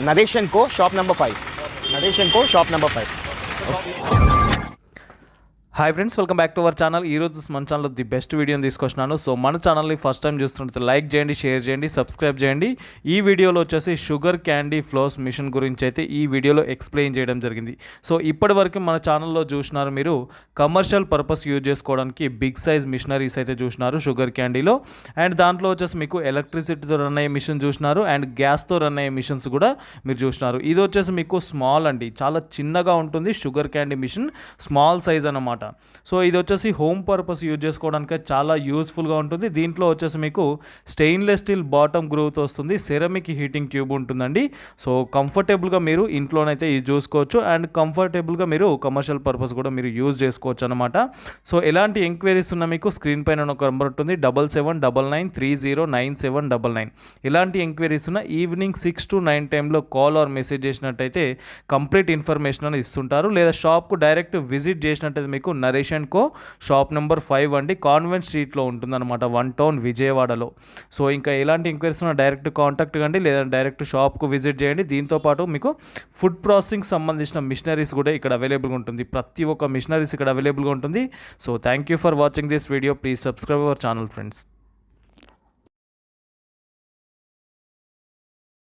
Naresh and co shop number five Naresh co shop number five hi friends welcome back to our channel ఈ రోజు మన ఛానల్లో the best వీడియోని తీసుకొచ్చినాను. So మన ఛానల్ని ఫస్ట్ టైం చూస్తుంటే లైక్ చేయండి షేర్ చేయండి సబ్స్క్రైబ్ చేయండి. ఈ వీడియోలో వచ్చేసి షుగర్ క్యాండీ ఫ్లోస్ మిషన్ గురించి అయితే ఈ వీడియోలో ఎక్స్ప్లెయిన్ చేయడం జరిగింది. సో ఇప్పటి వరకు మన ఛానల్లో చూసినారు మీరు కమర్షియల్ పర్పస్ యూజ్ చేసుకోవడానికి బిగ్ సైజ్ మిషనరీస్ అయితే చూసినారు షుగర్ క్యాండీలో అండ్ దాంట్లో వచ్చేసి మీకు ఎలక్ట్రిసిటీతో రన్ అయ్యే మిషన్ చూసినారు అండ్ గ్యాస్తో రన్ అయ్యే మిషన్స్ కూడా మీరు చూసినారు. ఇది వచ్చేసి మీకు స్మాల్ అండి. చాలా చిన్నగా ఉంటుంది sugar candy machine small size అన్నమాట. సో ఇది వచ్చేసి హోమ్ పర్పస్ యూజ్ చేసుకోవడానికి చాలా యూస్ఫుల్గా ఉంటుంది. దీంట్లో వచ్చేసి మీకు స్టెయిన్లెస్ స్టీల్ బాటమ్ గ్రూత్ వస్తుంది. సెరమిక్ హీటింగ్ ట్యూబ్ ఉంటుందండి. సో కంఫర్టబుల్గా మీరు ఇంట్లోనైతే ఇది చూసుకోవచ్చు. అండ్ కంఫర్టబుల్గా మీరు కమర్షియల్ పర్పస్ కూడా మీరు యూజ్ చేసుకోవచ్చు అనమాట సో ఎలాంటి ఎంక్వైరీస్ ఉన్నా మీకు స్క్రీన్ పైన ఒక నెంబర్ ఉంటుంది. Double seven double nine three zero nine seven double nine. ఇలాంటి ఎంక్వైరీస్ ఉన్న ఈవినింగ్ సిక్స్ టు నైన్ టైంలో కాల్ ఆర్ మెసేజ్ చేసినట్టయితే కంప్లీట్ ఇన్ఫర్మేషన్ అని ఇస్తుంటారు. లేదా షాప్కు డైరెక్ట్ విజిట్ చేసినట్టయితే మీకు Naresh and co shop number five అండి. కాన్వెంట్ స్ట్రీట్లో ఉంటుందన్నమాట. వన్ టౌన్ విజయవాడలో. సో ఇంకా ఎలాంటి ఎంక్వైరీస్ ఉన్నా డైరెక్ట్ కాంటాక్ట్ కండి లేదా డైరెక్ట్ షాప్కు విజిట్ చేయండి. దీంతోపాటు మీకు ఫుడ్ ప్రాసెసింగ్ సంబంధించిన మిషనరీస్ కూడా ఇక్కడ అవైలబుల్గా ఉంటుంది. ప్రతి ఒక్క మిషనరీస్ ఇక్కడ అవైలబుల్గా ఉంటుంది. So thank you for watching this video. Please subscribe our channel friends.